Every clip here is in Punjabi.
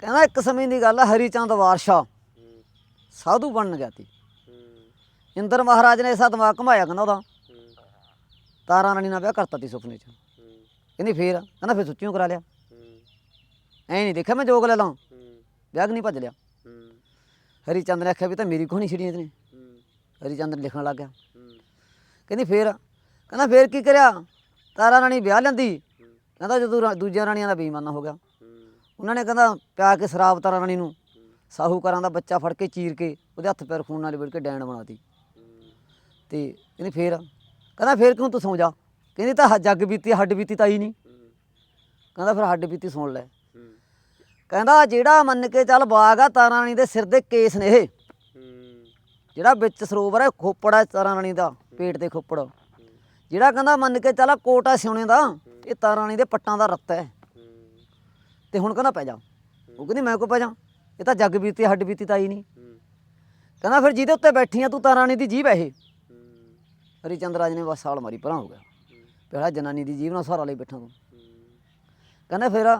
ਕਹਿੰਦਾ ਇੱਕ ਸਮੇਂ ਦੀ ਗੱਲ ਹੈ ਹਰੀ ਚੰਦ ਵਾਰਸ਼ਾ ਸਾਧੂ ਬਣਨ ਗਿਆ ਸੀ। ਇੰਦਰ ਮਹਾਰਾਜ ਨੇ ਐਸਾ ਦਿਮਾਗ ਘੁਮਾਇਆ ਕਹਿੰਦਾ ਉਹਦਾ। ਤਾਰਾ ਰਾਣੀ ਨਾਲ ਵਿਆਹ ਕਰਤਾ ਤੀ ਸੁਪਨੇ 'ਚ। ਕਹਿੰਦੀ ਫੇਰ, ਕਹਿੰਦਾ ਫੇਰ ਸੁੱਚੀਓ ਕਰਾ ਲਿਆ। ਹੂੰ ਐ ਨਹੀਂ ਦੇਖਿਆ ਮੈਂ ਜੋਗ ਲੈ ਲਾਂ। ਵਿਆਹ ਕਿ ਨਹੀਂ ਭੱਜ ਲਿਆ। ਹਰੀ ਚੰਦ ਨੇ ਆਖਿਆ ਵੀ ਤਾਂ ਮੇਰੀ ਕਹਾਣੀ ਛਿੜੀ ਇਹਨੇ। ਹੂੰ ਹਰੀ ਚੰਦ ਨੇ ਲਿਖਣ ਲੱਗ ਗਿਆ। ਕਹਿੰਦੀ ਫੇਰ, ਕਹਿੰਦਾ ਫੇਰ ਕੀ ਕਰਿਆ? ਤਾਰਾ ਰਾਣੀ ਵਿਆਹ ਲੈਂਦੀ। ਕਹਿੰਦਾ ਜਦੋਂ ਰਾ- ਦੂਜੀਆਂ ਰਾਣੀਆਂ ਦਾ ਬੇਈਮਾਨਾ ਹੋ ਗਿਆ। ਉਹਨਾਂ ਨੇ ਕਹਿੰਦਾ, ਪਿਆ ਕੇ ਸ਼ਰਾਬ ਤਾਰਾ ਰਾਣੀ ਨੂੰ। ਸਾਹੂਕਾਰਾਂ ਦਾ ਬੱਚਾ ਫੜ ਕੇ ਚੀਰ ਕੇ ਉਹਦੇ ਹੱਥ ਪੈਰ ਖੂਨ ਨਾਲ ਲਿਬੜ ਕੇ ਡੈਣ ਬਣਾਤੀ ਹੂੰ ਤੇ ਕਹਿੰਦੀ ਫੇਰ ਕਹਿੰਦਾ, ਫੇਰ ਕਿਉਂ ਤੂੰ ਸੌਂ ਜਾ? ਕਹਿੰਦੀ ਤਾਂ ਜੱਗ ਬੀਤੀ, ਹੱਡ ਬੀਤੀ ਤਾਂ ਹੀ ਨਹੀਂ। ਕਹਿੰਦਾ, ਫਿਰ ਹੱਡ ਬੀਤੀ ਸੁਣ ਲੈ। ਕਹਿੰਦਾ, ਜਿਹੜਾ ਮੰਨ ਕੇ ਚੱਲ ਬਾਗ ਆ ਤਾਰਾ ਰਾਣੀ ਦੇ ਸਿਰ ਦੇ ਕੇਸ ਨੇ ਇਹ। ਜਿਹੜਾ ਵਿੱਚ ਸਰੋਵਰ ਹੈ ਖੋਪੜ ਹੈ ਤਾਰਾ ਰਾਣੀ ਦਾ, ਪੇਟ ਤੇ ਖੋਪੜ। ਜਿਹੜਾ ਕਹਿੰਦਾ, ਮੰਨ ਕੇ ਚੱਲ ਕੋਟਾ ਸਿਉਣੇ ਦਾ, ਇਹ ਤਾਰਾ ਰਾਣੀ ਦੇ ਪੱਟਾਂ ਦਾ ਰੱਤ ਹੈ। ਤੇ ਹੁਣ ਕਹਿੰਦਾ ਪੈ ਜਾ। ਉਹ ਕਹਿੰਦੀ, ਮੈਂ ਕੋ ਪੈ ਜਾ? ਇਹ ਤਾਂ ਜੱਗ ਬੀਤੀ, ਹੱਡ ਬੀਤੀ ਤਾਂ ਹੀ ਨਹੀਂ। ਕਹਿੰਦਾ, ਫਿਰ ਜਿਹਦੇ ਉੱਤੇ ਬੈਠੀ ਆ, ਤੂੰ ਤਾਰਾ ਰਾਣੀ ਦੀ ਜੀਭ ਹੈ ਇਹ। ਹੂੰ ਹਰੀਚੰਦ ਰਾਜ ਨੇ ਬਸ ਸਾਲ ਮਾਰੀ, ਪਰਾਂ ਹੋ ਗਿਆ। ਪਹਿਲਾ ਜਨਾਨੀ ਦੀ ਜੀਭ ਨਾਲ ਸਹਾਰਾ ਲਈ ਬੈਠਾ ਤੂੰ। ਕਹਿੰਦਾ, ਫਿਰ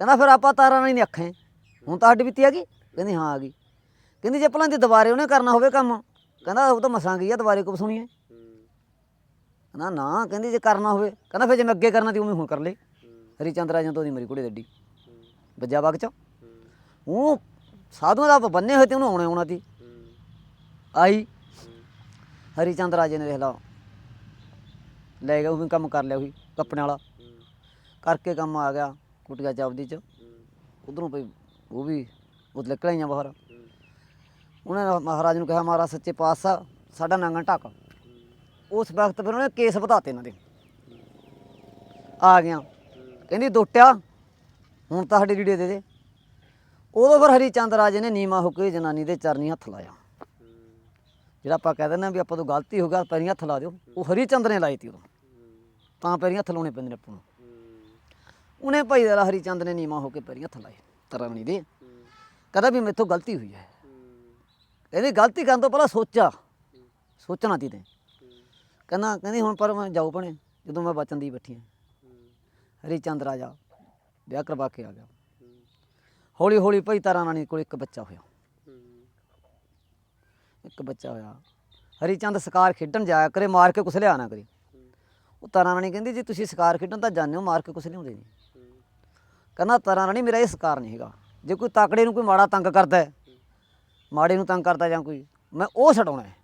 ਕਹਿੰਦਾ, ਫਿਰ ਆਪਾਂ ਤਾਰਾ ਰਾਣੀ ਦੀ ਅੱਖਾਂ ਹੁਣ ਤਾਂ ਹੱਡ ਬੀਤੀ ਆ ਗਈ? ਕਹਿੰਦੀ, ਹਾਂ, ਆ ਗਈ। ਕਹਿੰਦੀ, ਜੇ ਭਲਾਂ ਦੀ ਦੁਬਾਰੇ ਉਹਨੇ ਕਰਨਾ ਹੋਵੇ ਕੰਮ, ਕਹਿੰਦਾ, ਉਹ ਤਾਂ ਮਸਾਂ ਗਈ ਆ, ਦੁਬਾਰੇ ਕੋ ਸੁਣੀਏ ਕਹਿੰਦਾ, ਨਾ, ਕਹਿੰਦੀ, ਜੇ ਕਰਨਾ ਹੋਵੇ। ਕਹਿੰਦਾ, ਫਿਰ ਜੇ ਮੈਂ ਅੱਗੇ ਕਰਨਾ ਤੀ, ਉਵੇਂ ਹੁਣ ਕਰ ਲੈ। ਹਰੀਚੰਦ ਰਾਜਾਂ ਤੋਂ ਦੀ ਮੇਰੀ ਕੁੜੀ ਡੱਡੀ ਵੱਜਾ ਬਾਗ ਚ। ਉਹ ਸਾਧੂਆਂ ਦਾ ਬੰਨੇ ਹੋਏ ਤੇ ਉਹਨੂੰ ਆਉਣੇ ਆਉਣਾ ਤੀ ਆਈ। ਹਰੀਚੰਦ ਰਾਜੇ ਨੇ ਦੇਖ ਲਾ। ਲੈ ਗਿਆ, ਉਹ ਵੀ ਕੰਮ ਕਰ ਲਿਆ ਉਹੀ ਕੱਪੜਿਆਂ ਵਾਲਾ। ਕਰਕੇ ਕੰਮ ਆ ਗਿਆ ਕੁਟੀਆ ਚਾਬਦੀ ਚ। ਉਧਰੋਂ ਭਈ ਉਹ ਵੀ ਉਹ ਨਿਕਲ ਆਈਆਂ ਬਾਹਰ। ਉਹਨੇ ਮਹਾਰਾਜ ਨੂੰ ਕਿਹਾ, ਮਹਾਰਾਜ ਸੱਚੇ ਪਾਤਸ਼ਾਹ, ਸਾਡਾ ਨਾਂਗਣ ਢੱਕ। ਉਸ ਵਕਤ ਫਿਰ ਉਹਨੇ ਕੇਸ ਵਧਾਤੇ ਇਹਨਾਂ ਦੇ। ਆ ਗਿਆ। ਕਹਿੰਦੀ, ਦੋਟਿਆ ਹੁਣ ਤਾਂ ਸਾਡੀ ਰੀੜੇ ਦੇ ਦੇ। ਉਦੋਂ ਫਿਰ ਹਰੀ ਚੰਦ ਰਾਜੇ ਨੇ ਨੀਮਾ ਹੋ ਕੇ ਜਨਾਨੀ ਦੇ ਚਰਨੀ ਹੱਥ ਲਾਇਆ। ਜਿਹੜਾ ਆਪਾਂ ਕਹਿ ਦਿੰਦੇ ਹਾਂ ਵੀ ਆਪਾਂ ਤੋਂ ਗਲਤੀ ਹੋ ਗਿਆ, ਪੈਰੀਂ ਹੱਥ ਲਾ ਦਿਓ। ਉਹ ਹਰੀ ਚੰਦ ਨੇ ਲਾਈ ਤੀ ਉਦੋਂ। ਤਾਂ ਪੈਰੀਂ ਹੱਥ ਲਾਉਣੇ ਪੈਂਦੇ ਨੇ ਆਪਾਂ ਨੂੰ। ਉਹਨੇ ਭਾਈ ਦਾ ਹਰੀ ਚੰਦ ਨੇ ਨੀਮਾ ਹੋ ਕੇ ਪੈਰੀਂ ਹੱਥ ਲਾਏ, ਤਰਾਵਣੀ ਦੇ। ਕਹਿੰਦਾ ਵੀ ਮੇਥੋਂ ਗਲਤੀ ਹੋਈ ਹੈ। ਕਹਿੰਦੀ ਗਲਤੀ ਕਰਨ ਤੋਂ ਪਹਿਲਾਂ ਸੋਚਾ। ਸੋਚਣਾ ਤੀ ਤੇ ਕਹਿੰਦਾ, ਕਹਿੰਦੀ ਹੁਣ ਪਰ ਮੈਂ ਜਾਉ ਭਣੇ, ਜਦੋਂ ਮੈਂ ਬਚਨ ਦੀ ਬੈਠੀ ਹਾਂ। ਹਰੀ ਚੰਦ ਰਾਜਾ ਵਿਆਹ ਕਰਵਾ ਕੇ ਆ ਗਿਆ। ਹੌਲੀ ਹੌਲੀ ਭਾਈ ਤਾਰਾ ਰਾਣੀ ਕੋਲ ਇੱਕ ਬੱਚਾ ਹੋਇਆ। ਇੱਕ ਬੱਚਾ ਹੋਇਆ। ਹਰੀਚੰਦ ਸ਼ਿਕਾਰ ਖੇਡਣ ਜਾਇਆ ਕਰੇ, ਮਾਰ ਕੇ ਕੁਛ ਲਿਆ ਨਾ ਕਰੇ। ਉਹ ਤਾਰਾ ਰਾਣੀ ਕਹਿੰਦੀ, ਜੀ ਤੁਸੀਂ ਸ਼ਿਕਾਰ ਖੇਡਣ ਤਾਂ ਜਾਂਦੇ ਹੋ, ਮਾਰ ਕੇ ਕੁਛ ਲਿਆਉਂਦੇ ਨਹੀਂ ਕਹਿੰਦਾ, ਤਾਰਾ ਰਾਣੀ ਮੇਰਾ ਇਹ ਸ਼ਿਕਾਰ ਨਹੀਂ ਹੈਗਾ। ਜੇ ਕੋਈ ਤਾਕੜੇ ਨੂੰ ਕੋਈ ਮਾੜਾ ਤੰਗ ਕਰਦਾ ਮਾੜੇ ਨੂੰ ਤੰਗ ਕਰਦਾ ਜਾਂ ਕੋਈ, ਮੈਂ ਉਹ ਛਡਾਉਣਾ ਹੈ।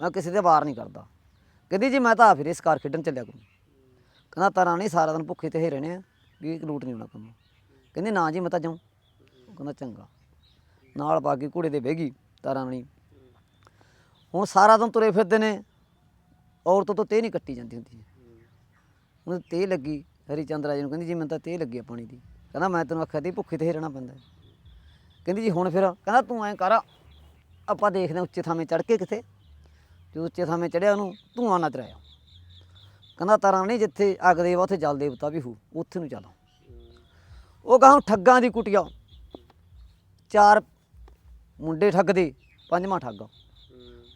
ਮੈਂ ਕਿਸੇ ਦੇ ਵਾਰ ਨਹੀਂ ਕਰਦਾ। ਕਹਿੰਦੀ, ਜੀ ਮੈਂ ਤਾਂ ਆ ਫਿਰ ਇਹ ਸ਼ਿਕਾਰ ਖੇਡਣ ਚੱਲਿਆ ਕਰੂੰ। ਕਹਿੰਦਾ, ਤਾਰਾ ਰਾਣੀ, ਸਾਰਾ ਦਿਨ ਭੁੱਖੇ ਤੇ ਹੀ ਰਹਿਣੇ ਆ। ਵੀ ਇਹ ਲੂਟ ਨਹੀਂ ਹੋਣਾ ਕੰਮ ਕਹਿੰਦੀ ਨਾ ਜੀ ਮੈਂ ਤਾਂ ਜਾਉਂ ਉਹ ਕਹਿੰਦਾ ਚੰਗਾ। ਨਾਲ ਬਾਗੀ ਘੋੜੇ ਦੇ ਬਹਿ ਗਈ ਤਾਰਾਂ ਰਾਣੀ ਹੁਣ ਸਾਰਾ ਦਿਨ ਤੁਰੇ ਫਿਰਦੇ ਨੇ। ਔਰਤ ਤੋਂ ਤੇ ਨਹੀਂ ਕੱਟੀ ਜਾਂਦੀ ਹੁੰਦੀ। ਉਹਨੂੰ ਤੇ ਲੱਗੀ। ਹਰੀ ਚੰਦ ਰਾਜੇ ਨੂੰ ਕਹਿੰਦੀ, ਜੀ ਮੈਨੂੰ ਤਾਂ ਤੇ ਲੱਗੀ ਆ ਪਾਣੀ ਦੀ। ਕਹਿੰਦਾ, ਮੈਂ ਤੈਨੂੰ ਆਖਿਆ ਤੀ ਭੁੱਖੇ ਤੇ ਹੀ ਰਹਿਣਾ ਪੈਂਦਾ ਕਹਿੰਦੀ, ਜੀ ਹੁਣ ਫਿਰ। ਕਹਿੰਦਾ, ਤੂੰ ਐਂ ਕਰ। ਆਪਾਂ ਦੇਖਦੇ ਹਾਂ ਉੱਚੇ ਥਾਵੇਂ ਚੜ ਕੇ ਕਿਥੇ? ਜਦੋਂ ਉੱਚੇ ਥਾਵੇਂ ਚੜਿਆ ਉਹਨੂੰ ਧੂਆਂ ਨਾ ਆਇਆ। ਕਹਿੰਦਾ ਤਾਰਾ ਨਹੀਂ ਜਿੱਥੇ ਅੱਗ ਦੇਵਾ ਉੱਥੇ ਜਲ ਦੇਵਤਾ ਵੀ ਹੋ, ਉੱਥੇ ਨੂੰ ਚੱਲ ਉਹ ਗਾਂ ਠੱਗਾਂ ਦੀ ਕੁਟਿਆ ਚਾਰ ਮੁੰਡੇ ਠੱਗਦੇ, ਪੰਜਵਾਂ ਠੱਗ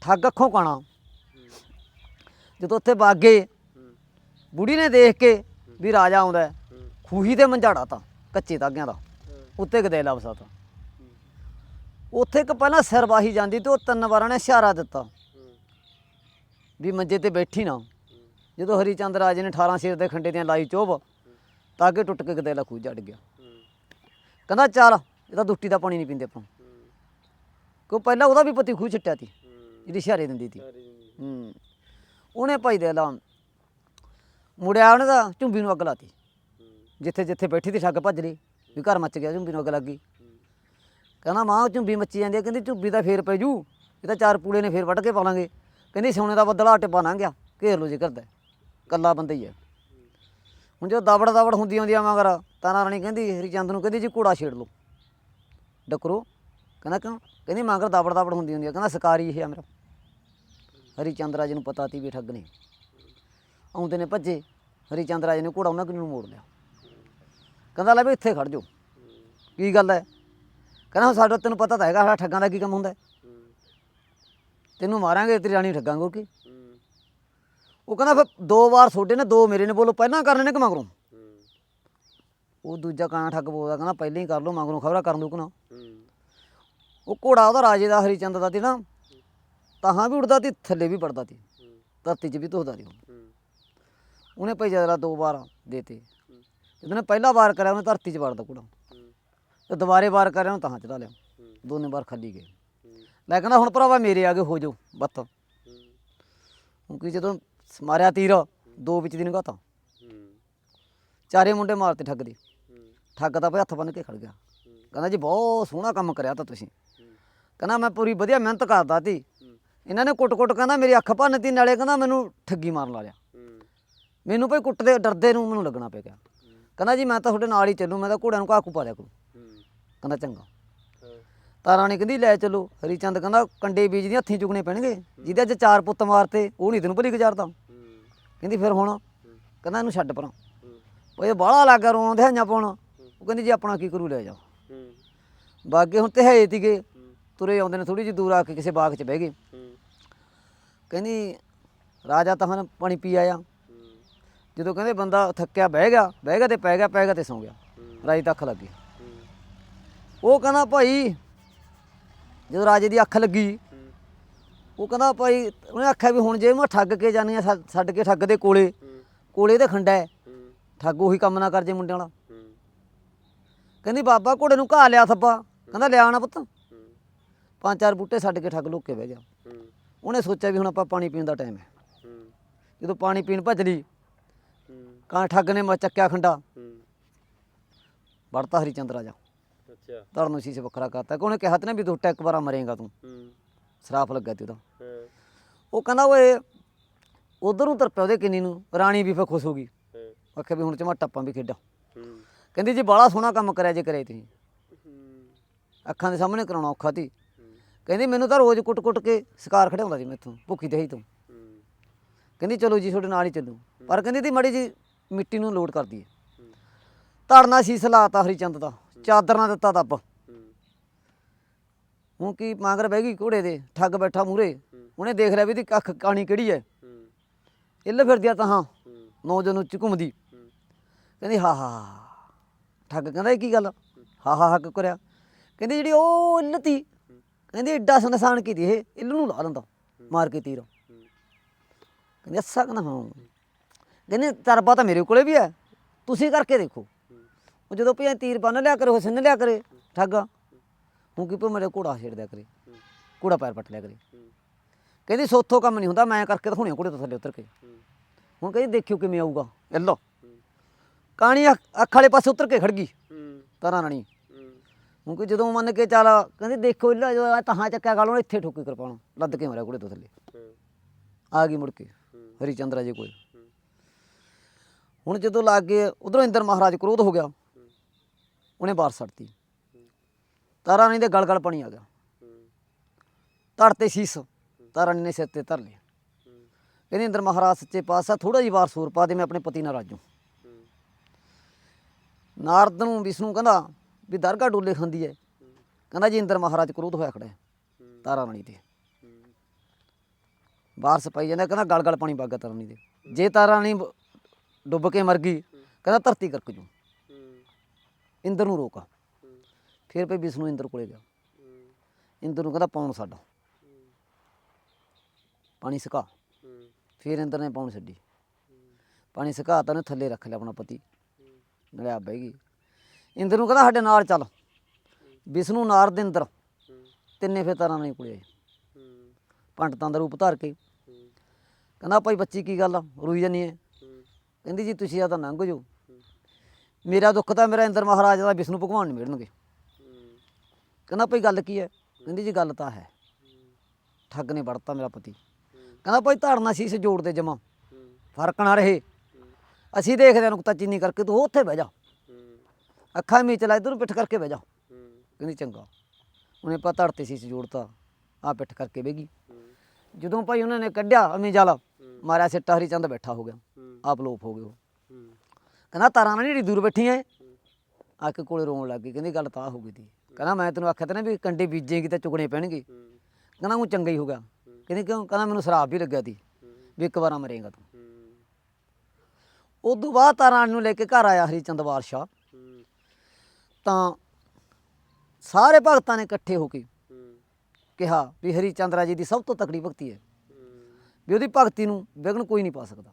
ਠੱਗ ਅੱਖੋਂ ਕਾਣਾ ਜਦੋਂ ਉੱਥੇ ਬਾਗੇ ਬੁੜੀ ਨੇ ਦੇਖ ਕੇ ਵੀ ਰਾਜਾ ਆਉਂਦਾ ਖੂਹੀ ਤੇ ਮੰਝਾੜਾ ਤਾ, ਕੱਚੇ ਤਾਗਿਆਂ ਦਾ, ਉੱਤੇ ਗਦੇਲਾ ਵਸਾਤਾ ਉੱਥੇ ਇੱਕ ਪਹਿਲਾਂ ਸਿਰ ਸਿਰਵਾਹੀ ਜਾਂਦੀ ਤੇ ਉਹ ਤਿੰਨ ਵਾਰਾਂ ਨੇ ਇਸ਼ਾਰਾ ਦਿੱਤਾ ਵੀ ਮੰਜੇ ਤੇ ਬੈਠੀ ਨਾ ਜਦੋਂ ਹਰੀ ਚੰਦ ਰਾਜੇ ਨੇ 18 ਸ਼ੇਰ ਦੇ ਖੰਡੇ ਦੀਆਂ ਲਾਈ ਚੋਬ ਤਾਗੇ ਟੁੱਟ ਕੇ ਗਦੇਲਾ ਖੂਹ ਜੜ ਗਿਆ। ਕਹਿੰਦਾ ਚੱਲ ਇਹ ਤਾਂ ਦੁੱਟੀ ਦਾ ਪਾਣੀ ਨਹੀਂ ਪੀਂਦੇ ਆਪਾਂ। ਕਿਉਂ ਪਹਿਲਾਂ ਉਹਦਾ ਵੀ ਪਤੀ ਖੂਹ ਛੱਟਿਆ ਤੀ ਜਿਹਦੀ ਇਸ਼ਾਰੇ ਦਿੰਦੀ ਤੀ। ਹੂੰ ਉਹਨੇ ਭਾਈ ਦੇ ਲਾ ਮੁੜਿਆ ਉਹਨੇ ਤਾਂ ਝੁੰਬੀ ਨੂੰ ਅੱਗ ਲਾਤੀ ਜਿੱਥੇ ਜਿੱਥੇ ਬੈਠੀ ਤੀ ਠੱਗ ਭੱਜ ਲਈ ਵੀ ਘਰ ਮੱਚ ਗਿਆ ਝੁੰਬੀ ਨੂੰ ਅੱਗ ਲੱਗ ਗਈ। ਕਹਿੰਦਾ ਮਾਂ ਉਹ ਝੁੰਬੀ ਮੱਚੀ ਜਾਂਦੀ ਹੈ ਕਹਿੰਦੀ ਝੁੰਬੀ ਤਾਂ ਫੇਰ ਪੈ ਜੂ ਇਹ ਤਾਂ ਚਾਰ ਪੂੜੇ ਨੇ ਫੇਰ ਵੱਢ ਕੇ ਪਾ ਲਾਂਗੇ ਕਹਿੰਦੀ ਸੋਨੇ ਦਾ ਬੱਦਲਾ ਟਿੱਬਾ ਲੰਘ ਗਿਆ ਘੇਰ ਲੋ ਜੇ ਕਰਦਾ ਕੱਲਾ ਬੰਦਾ ਹੀ ਹੈ। ਹੁਣ ਜਦੋਂ ਦਬੜ ਦਬੜ ਹੁੰਦੀ ਹੁੰਦੀ ਆ ਮਗਰ ਤਾਰਾ ਰਾਣੀ ਕਹਿੰਦੀ ਹਰੀਚੰਦ ਨੂੰ ਕਹਿੰਦੀ ਜੀ ਘੋੜਾ ਛੇੜ ਲਓ। ਡਕਰੋ। ਕਹਿੰਦਾ ਕਿਉਂ? ਕਹਿੰਦੀ ਮਗਰ ਦਬੜ ਦਬੜ ਹੁੰਦੀ ਹੁੰਦੀ ਆ ਕਹਿੰਦਾ ਸਕਾਰੀ ਇਹ ਆ ਮੇਰਾ। ਹਰੀਚੰਦ ਰਾਜੇ ਨੂੰ ਪਤਾ ਤੀ ਵੀ ਠੱਗ ਨੇ। ਆਉਂਦੇ ਨੇ ਭੱਜੇ ਹਰੀਚੰਦ ਰਾਜੇ ਨੇ ਘੋੜਾ ਉਹਨਾਂ ਕੋਲ ਮੋੜ ਲਿਆ? ਕਹਿੰਦਾ ਲੈ ਵੀ ਇੱਥੇ ਖੜ ਜਾਓ। ਕੀ ਗੱਲ ਹੈ? ਕਹਿੰਦਾ ਹੁਣ ਸਾਡਾ ਤੈਨੂੰ ਪਤਾ ਤਾਂ ਹੈਗਾ, ਸਾਡਾ ਠੱਗਾਂ ਦਾ ਕੀ ਕੰਮ ਹੁੰਦਾ ਤੈਨੂੰ ਮਾਰਾਂਗੇ, ਤੇਰੀ ਰਾਣੀ ਠੱਗਾਂਗੇ ਹੋਰ ਉਹ ਕਹਿੰਦਾ ਫਿਰ ਦੋ ਵਾਰ ਤੁਹਾਡੇ ਨੇ ਦੋ ਮੇਰੇ ਨੇ ਬੋਲੋ ਪਹਿਲਾਂ ਕਰਨੇ ਨੇ ਕਿ ਮਗਰੋਂ? ਉਹ ਦੂਜਾ ਕਾਣਾ ਠੱਗ ਬੋਲਦਾ ਕਹਿੰਦਾ ਪਹਿਲਾਂ ਹੀ ਕਰ ਲਓ ਮਗਰੋਂ ਖਬਰਾਂ ਕਰਨ ਦੂ ਕਿ ਨਾ। ਉਹ ਘੋੜਾ ਉਹਦਾ ਰਾਜੇ ਦਾ ਹਰੀਚੰਦ ਦਾ ਸੀ ਨਾ ਤਾਹਾਂ ਵੀ ਉੱਡਦਾ ਸੀ ਥੱਲੇ ਵੀ ਸੀ। ਹੂੰ। ਧਰਤੀ 'ਚ ਵੀ ਧੋਦਾ ਸੀ ਉਹਨੇ ਭਾਈ ਜਦਰਾ ਦੋ ਵਾਰ ਦੇਤੇ। ਜਦੋਂ ਨੇ ਪਹਿਲਾ ਵਾਰ ਕਰਿਆ ਉਹਨੇ ਧਰਤੀ 'ਚ ਵੜਦਾ ਘੋੜਾ। ਤੇ ਦੁਬਾਰੇ ਵਾਰ ਕਰਿਆ ਉਹਨੇ ਤਾਂ ਚੜਾ ਲਿਆ। ਦੋਨੇ ਵਾਰ ਖਾਲੀ ਗਏ। ਲੈ ਕਹਿੰਦਾ ਹੁਣ ਭਰਾਵਾ ਮੇਰੇ ਆਗੇ ਹੋ ਜਾਓ ਬੱਤ। ਕਿਉਂਕਿ ਜਦੋਂ ਮਾਰਿਆ ਤੀਰ ਦੋ ਵਿੱਚ ਦੀ ਨਿਗਾਤਾ। ਚਾਰੇ ਮੁੰਡੇ ਮਾਰਤੇ ਠੱਗ ਦੇ। ਠੱਗ ਦਾ ਭਾਈ ਹੱਥ ਬੰਨ ਕੇ ਖੜ ਗਿਆ। ਕਹਿੰਦਾ ਜੀ ਬਹੁਤ ਸੋਹਣਾ ਕੰਮ ਕਰਿਆ ਤਾਂ ਤੁਸੀਂ। ਕਹਿੰਦਾ ਮੈਂ ਪੂਰੀ ਵਧੀਆ ਮਿਹਨਤ ਕਰਦਾ ਸੀ। ਇਹਨਾਂ ਨੇ ਕੁੱਟ-ਕੁੱਟ ਕਹਿੰਦਾ ਮੇਰੀ ਅੱਖ ਭੰਨਤੀ ਨਾਲੇ ਕਹਿੰਦਾ ਮੈਨੂੰ ਠੱਗੀ ਮਾਰਨ ਲਾ ਲਿਆ। ਮੈਨੂੰ ਭਾਈ ਕੁੱਟਦੇ ਡਰਦੇ ਨੂੰ ਮੈਨੂੰ ਲੱਗਣਾ ਪਿਆ ਗਿਆ। ਕਹਿੰਦਾ ਜੀ ਮੈਂ ਤਾਂ ਤੁਹਾਡੇ ਨਾਲ ਹੀ ਚੱਲੂ ਮੈਂ ਤਾਂ ਘੋੜਿਆਂ ਨੂੰ ਕਾਕੂ ਪਾ ਲਿਆ ਕਰੂ। ਕਹਿੰਦਾ ਚੰਗਾ। ਤਾਂ ਰਾਣੀ ਕਹਿੰਦੀ ਲੈ ਚੱਲੋ। ਹਰੀਚੰਦ ਕਹਿੰਦਾ ਕੰਡੇ ਬੀਜ ਦੀਆਂ ਹੱਥੀਂ ਚੁਗਣੇ ਪੈਣਗੇ। ਜਿਹਦੇ ਅੱਜ ਚਾਰ ਪੁੱਤ ਮਾਰਤੇ ਉਹ ਨਹੀਂ ਤੈਨੂੰ ਭਲੀ ਗੁਜ਼ਾਰਦਾ। ਕਹਿੰਦੀ ਫਿਰ ਹੁਣ ਕਹਿੰਦਾ ਇਹਨੂੰ ਛੱਡ ਪਰਾਂ। ਉਹ ਇਹ ਬਾਹਲਾ ਲੱਗਾ ਰੋਣ ਦਿਹਾਈਆਂ ਪਾਉਣ। ਉਹ ਕਹਿੰਦੀ ਜੀ ਆਪਣਾ ਕੀ ਕਰੂ ਲੈ ਜਾ। ਹੂੰ। ਬਾਗੇ ਹੁਣ ਤੇ ਹੈ ਤੀਗੇ। ਤੁਰੇ ਆਉਂਦੇ ਨੇ ਥੋੜੀ ਜਿਹੀ ਦੂਰ ਆ ਕੇ ਕਿਸੇ ਬਾਗ 'ਚ ਬਹਿ ਗਏ। ਕਹਿੰਦੀ ਰਾਜਾ ਤਾਂ ਹੁਣ ਪਾਣੀ ਪੀ ਆਇਆ। ਜਦੋਂ ਕਹਿੰਦੇ ਬੰਦਾ ਥੱਕਿਆ ਬਹਿ ਗਿਆ ਬਹਿ ਗਿਆ ਤੇ ਪੈ ਗਿਆ ਪੈ ਗਿਆ ਤੇ ਸੌਂ ਗਿਆ। ਰਾਜੇ ਤਾਂ ਅੱਖ ਲੱਗੀ। ਉਹ ਕਹਿੰਦਾ ਭਾਈ ਜਦੋਂ ਰਾਜੇ ਦੀ ਅੱਖ ਲੱਗੀ ਉਹ ਕਹਿੰਦਾ ਭਾਈ ਉਹਨੇ ਆਖਿਆ ਵੀ ਹੁਣ ਜੇ ਮੈਂ ਠੱਗ ਕੇ ਜਾਨੀ ਆ ਛੱਡ- ਛੱਡ ਕੇ ਠੱਗ ਦੇ ਕੋਲੇ ਕੋਲੇ ਤੇ ਖੰਡਾ ਹੈ। ਠੱਗ ਉਹੀ ਕੰਮ ਨਾ ਕਰ ਜੇ ਮੁੰਡਿਆਂ ਵਾਲਾ। ਕਹਿੰਦੀ ਬਾਬਾ ਘੋੜੇ ਨੂੰ ਘਾ ਲਿਆ ਥੱਪਾ ਕਹਿੰਦਾ ਲਿਆ ਨਾ ਪੁੱਤ। ਪੰਜ ਚਾਰ ਬੂਟੇ ਛੱਡ ਕੇ ਠੱਗ ਲੁੱਕ ਕੇ ਬਹਿ ਗਿਆ। ਉਹਨੇ ਸੋਚਿਆ ਵੀ ਹੁਣ ਆਪਾਂ ਪਾਣੀ ਪੀਣ ਦਾ ਟਾਈਮ ਹੈ। ਜਦੋਂ ਪਾਣੀ ਪੀਣ ਭੱਜ ਲਈ ਕਾਂ ਠੱਗ ਨੇ ਮੈਂ ਚੱਕਿਆ ਖੰਡਾ। ਵੜਤਾ ਹਰੀਚੰਦ ਰਾਜਾ। ਅੱਛਾ। ਧੜ ਨੂੰ ਸ਼ੀਸ਼ੇ ਵੱਖਰਾ ਕਰਤਾ। ਕਿ ਉਹਨੇ ਕਿਹਾ ਤੇ ਨਾ ਵੀ ਦੁੱਟਾ ਇੱਕ ਵਾਰਾ ਮਰੇਗਾ ਤੂੰ। ਹੂੰ ਸਰਾਫ ਲੱਗਾ ਤੇ ਉਹਦਾ। ਹਾਂ। ਉਹ ਕਹਿੰਦਾ ਓਏ ਉਧਰ ਨੂੰ ਤਰਪਿਆ ਉਹਦੇ ਕਿੰਨੀ ਨੂੰ ਰਾਣੀ ਵੀ ਫੇ ਖੁਸ਼ ਹੋ ਗਈ। ਆਖਿਆ ਵੀ ਹੁਣ ਚਮਾ ਟੱਪਾਂ ਵੀ ਖੇਡਾਂ। ਹੂੰ। ਕਹਿੰਦੀ ਜੀ ਬਾਲਾ ਸੋਹਣਾ ਕੰਮ ਕਰਿਆ ਜੇ ਕਰੇ ਤੁਸੀਂ। ਅੱਖਾਂ ਦੇ ਸਾਹਮਣੇ ਕਰਾਉਣਾ ਔਖਾ ਸੀ ਕਹਿੰਦੀ ਮੈਨੂੰ ਤਾਂ ਰੋਜ਼ ਕੁੱਟ-ਕੁੱਟ ਕੇ ਸ਼ਿਕਾਰ ਖੜਾਉਂਦਾ ਸੀ ਮੈਥੋਂ ਭੁੱਖੀ ਤੇ ਹੀ ਤੋਂ। ਕਹਿੰਦੀ ਚਲੋ ਜੀ ਤੁਹਾਡੇ ਨਾਲ ਹੀ ਚੱਲੂ। ਪਰ ਕਹਿੰਦੀ ਤੀ ਮੜੀ ਜੀ ਮਿੱਟੀ ਨੂੰ ਲੋਡ ਕਰਦੀ ਹੈ। ਧੜਨਾ ਸੀਸ ਲਾਤਾ ਹਰੀਚੰਦ ਦਾ। ਚਾਦਰ ਨਾ ਦਿੱਤਾ ਦੱਬ। ਹੁਣ ਕੀ ਮਾਂਗਰ ਬਹਿ ਗਈ ਘੋੜੇ ਦੇ ਠੱਗ ਬੈਠਾ ਮੂਰੇ ਉਹਨੇ ਦੇਖ ਲਿਆ ਵੀ ਇਹਦੀ ਅੱਖ ਕਾਣੀ ਕਿਹੜੀ ਹੂੰ। ਇੱਲ ਫਿਰਦੀ ਤਾਂ ਹਾਂ। ਨੌਜਵਾਨ ਉੱਚ ਘੁੰਮਦੀ ਕਹਿੰਦੀ ਹਾ ਹਾ ਠੱਗ ਕਹਿੰਦਾ ਇਹ ਕੀ ਗੱਲ ਹਾ। ਹਾ ਹੱਕ ਕਰਿਆ ਕਹਿੰਦੀ ਜਿਹੜੀ ਉਹ ਇੱਲ ਤੀ ਕਹਿੰਦੀ ਐਡਾ ਸੰਸਾਨ ਕੀਤੀ ਇਹ। ਇੱਲ ਨੂੰ ਲਾ ਦਿੰਦਾ ਮਾਰ ਕੇ ਤੀਰ। ਕਹਿੰਦੀ ਅੱਛਾ ਕਹਿੰਦਾ ਹਾਂ। ਕਹਿੰਦੇ ਤਰਬਾ ਤਾਂ ਮੇਰੇ ਕੋਲੇ ਵੀ ਹੈ ਤੁਸੀਂ ਕਰਕੇ ਦੇਖੋ। ਉਹ ਜਦੋਂ ਭਈ ਤੀਰ ਬੰਨ ਲਿਆ ਕਰੇ ਹੁਸਨ ਲਿਆ ਕਰੇ ਠੱਗਾ। ਹੁਣ ਕੀ ਭਈ ਮੇਰੇ ਘੋੜਾ ਛੇੜ ਦਿਆ ਕਰੇ? ਹੂੰ। ਘੋੜਾ ਪੈਰ ਪੱਟ ਲਿਆ ਕਰੇ। ਹੂੰ। ਕਹਿੰਦੀ ਸੋਥੋਂ ਕੰਮ ਨਹੀਂ ਹੁੰਦਾ ਮੈਂ ਕਰਕੇ ਦਿਖਾਉਣੀ ਆ ਘੋੜੇ ਤੋਂ ਥੱਲੇ ਉਤਰ ਕੇ। ਹੂੰ। ਹੁਣ ਕਹਿੰਦੀ ਦੇਖਿਓ ਕਿਵੇਂ ਆਊਗਾ। ਇੱਲੋ ਹੂੰ। ਕਾਣੀ ਅੱਖ ਵਾਲੇ ਪਾਸੇ ਉਤਰ ਕੇ ਖੜ ਗਈ। ਹੂੰ। ਤਾਰਾਂ ਰਾਣੀ। ਹੂੰ। ਹੁਣ ਕਿ ਜਦੋਂ ਮੰਨ ਕੇ ਚੱਲ ਕਹਿੰਦੀ ਦੇਖੋ ਇੱਲਾ ਜੋ ਤਹਾਂ ਚੱਕਿਆ ਗਾਲੋਂ ਇੱਥੇ ਠੋਕੀ ਕਿਰਪਾਣ ਲੱਦ ਕੇ ਮਾਰਿਆ ਘੋੜੇ ਤੋਂ ਥੱਲੇ। ਹੂੰ। ਆ ਗਈ ਮੁੜ ਕੇ। ਹੂੰ। ਹਰੀਚੰਦਰਾ ਜੀ ਕੋਲ ਹੂੰ। ਹੁਣ ਜਦੋਂ ਲੱਗ ਗਏ ਉਧਰੋਂ ਇੰਦਰ ਮਹਾਰਾਜ ਕ੍ਰੋਧ ਹੋ ਗਿਆ। ਉਹਨੇ ਬਾਰ ਛੱਡਤੀ ਤਾਰਾ ਰਾਣੀ ਦੇ ਗਲ ਗਲ ਪਾਣੀ ਆ ਗਿਆ। ਧੜ ਤੇ ਸੀਸ ਤਾਰਾ ਰਾਣੀ ਨੇ ਸਿਰ ਤੇ ਧਰ ਲਿਆ ਕਹਿੰਦੀ ਇੰਦਰ ਮਹਾਰਾਜ ਸੱਚੇ ਪਾਤਸ਼ਾਹ ਥੋੜਾ ਜਿਹਾ ਵਾਰ ਸੂਰ ਪਾ ਦੇ ਮੈਂ ਆਪਣੇ ਪਤੀ ਨਾਲ ਰਾਜੂ। ਨਾਰਦ ਨੂੰ ਵਿਸ਼ਨੂੰ ਕਹਿੰਦਾ ਵੀ ਦਰਗਾ ਡੋਲੇ ਖਾਂਦੀ ਹੈ। ਕਹਿੰਦਾ ਜੀ ਇੰਦਰ ਮਹਾਰਾਜ ਕ੍ਰੋਧ ਹੋਇਆ ਖੜਾ ਤਾਰਾ ਰਾਣੀ ਤੇ। ਬਾਰਸ ਪਾਈ ਜਾਂਦਾ ਕਹਿੰਦਾ ਗਲ ਗਲ ਪਾਣੀ ਵਗਾ ਤਾਰਾ ਰਾਣੀ ਦੇ ਜੇ ਤਾਰਾ ਰਾਣੀ ਬ- ਡੁੱਬ ਕੇ ਮਰ ਗਈ ਕਹਿੰਦਾ ਧਰਤੀ ਕਰਕ ਜੂ। ਇੰਦਰ ਨੂੰ ਰੋਕਾ ਫਿਰ ਭਈ ਵਿਸ਼ਨੂੰ ਇੰਦਰ ਕੋਲੇ ਗਿਆ ਇੰਦਰ ਨੂੰ ਕਹਿੰਦਾ ਪੌਣ ਸਾਡਾ ਪਾਣੀ ਸੁਕਾ। ਫਿਰ ਇੰਦਰ ਨੇ ਪੌਣ ਛੱਡੀ। ਪਾਣੀ ਸੁਕਾ ਤਾਂ ਉਹਨੇ ਥੱਲੇ ਰੱਖ ਲਿਆ ਆਪਣਾ ਪਤੀ। ਨਾਲੇ ਆ ਬਹਿ ਗਈ। ਇੰਦਰ ਨੂੰ ਕਹਿੰਦਾ ਸਾਡੇ ਨਾਲ ਚੱਲ। ਵਿਸ਼ਨੂੰ ਨਾਰਦ ਇੰਦਰ। ਹੂੰ। ਤਿੰਨੇ ਫਿਰ ਤਾਰਾਂ ਨਹੀਂ ਹੂੰ ਪੰਡਤਾਂ ਦਾ ਰੂਪ ਧਾਰ ਕੇ। ਕਹਿੰਦਾ ਭਾਈ ਬੱਚੀ ਕੀ ਗੱਲ ਆ? ਰੋਈ ਜਾਨੀ ਹੂੰ। ਕਹਿੰਦੀ ਜੀ ਤੁਸੀਂ ਆ ਤਾਂ ਲੰਘ ਜਾਓ। ਮੇਰਾ ਦੁੱਖ ਤਾਂ ਮੇਰਾ ਇੰਦਰ ਮਹਾਰਾਜ ਦਾ ਵਿਸ਼ਨੂੰ ਭਗਵਾਨ ਨਹੀਂ ਮਿਲਣਗੇ। ਕਹਿੰਦਾ ਭਾਈ ਗੱਲ ਕੀ ਹੈ? ਕਹਿੰਦੀ ਜੀ ਗੱਲ ਤਾਂ ਹੈ। ਠੱਗ ਨੇ ਵੜਤਾ ਮੇਰਾ ਪਤੀ। ਕਹਿੰਦਾ ਭਾਈ ਧਾਰਨਾ ਸੀਸ ਜੋੜ ਦੇ ਜਮਾ। ਫ਼ਰਕ ਨਾ ਰਹੇ। ਅਸੀਂ ਦੇਖਦੇ ਹਾਂ ਨੁਕਤਾ ਚੀਨੀ ਕਰਕੇ, ਤੂੰ ਉੱਥੇ ਬਹਿ ਜਾ। ਅੱਖਾਂ ਮੀਚ ਲੈ, ਇਧਰ ਨੂੰ ਪਿੱਠ ਕਰਕੇ ਬਹਿ ਜਾ। ਕਹਿੰਦੀ ਚੰਗਾ। ਉਹਨੇ ਪਾ ਧੜ ਤੇ ਸੀਸ ਜੋੜਤਾ ਆ ਪਿੱਠ ਕਰਕੇ ਬਹਿ ਗਈ। ਜਦੋਂ ਭਾਈ ਉਹਨਾਂ ਨੇ ਕੱਢਿਆ ਅਮੀ ਜਾਲਾ, ਮਾਰਿਆ ਸਿੱਟਾ ਹਰੀ ਚੰਦ ਬੈਠਾ ਹੋ ਗਿਆ। ਆਪ ਲੋਪ ਹੋ ਗਏ ਉਹ। ਕਹਿੰਦਾ ਤਾਰਾਂ ਨਾਲ ਜਿਹੜੀ ਦੂਰ ਬੈਠੀ ਐ। ਆ ਕੇ ਕੋਲੇ ਰੋਣ ਲੱਗ ਗਈ। ਕਹਿੰਦੀ ਗੱਲ ਤਾਂ ਹੋ ਗਈ ਤੀ। ਕਹਿੰਦਾ ਮੈਂ ਤੈਨੂੰ ਆਖਿਆ ਤਾਂ ਨਾ ਵੀ ਕੰਡੇ ਬੀਜੇਗੀ ਤਾਂ ਚੁਗਣੇ ਪੈਣਗੇ। ਕਹਿੰਦਾ ਉਹ ਚੰਗਾ ਹੀ ਹੋ। ਗਿਆ ਕਹਿੰਦੀ ਕਿਉਂ? ਕਹਿੰਦਾ ਮੈਨੂੰ ਸ਼ਰਾਬ ਵੀ ਲੱਗਿਆ ਤੀ ਵੀ ਇੱਕ ਵਾਰਾਂ ਮਰੇਗਾ ਤੂੰ। ਉਦੋਂ ਬਾਅਦ ਤਾਰਾਂ ਨੂੰ ਲੈ ਕੇ ਘਰ ਆਇਆ ਹਰੀ ਚੰਦ ਬਾਦਸ਼ਾਹ ਤਾਂ ਸਾਰੇ ਭਗਤਾਂ ਨੇ ਇਕੱਠੇ ਹੋ ਕੇ ਕਿਹਾ ਵੀ ਹਰੀ ਚੰਦਰਾ ਜੀ ਦੀ ਸਭ ਤੋਂ ਤਕੜੀ ਭਗਤੀ ਹੈ। ਵੀ ਉਹਦੀ ਭਗਤੀ ਨੂੰ ਵਿਘਨ ਕੋਈ ਨਹੀਂ ਪਾ ਸਕਦਾ।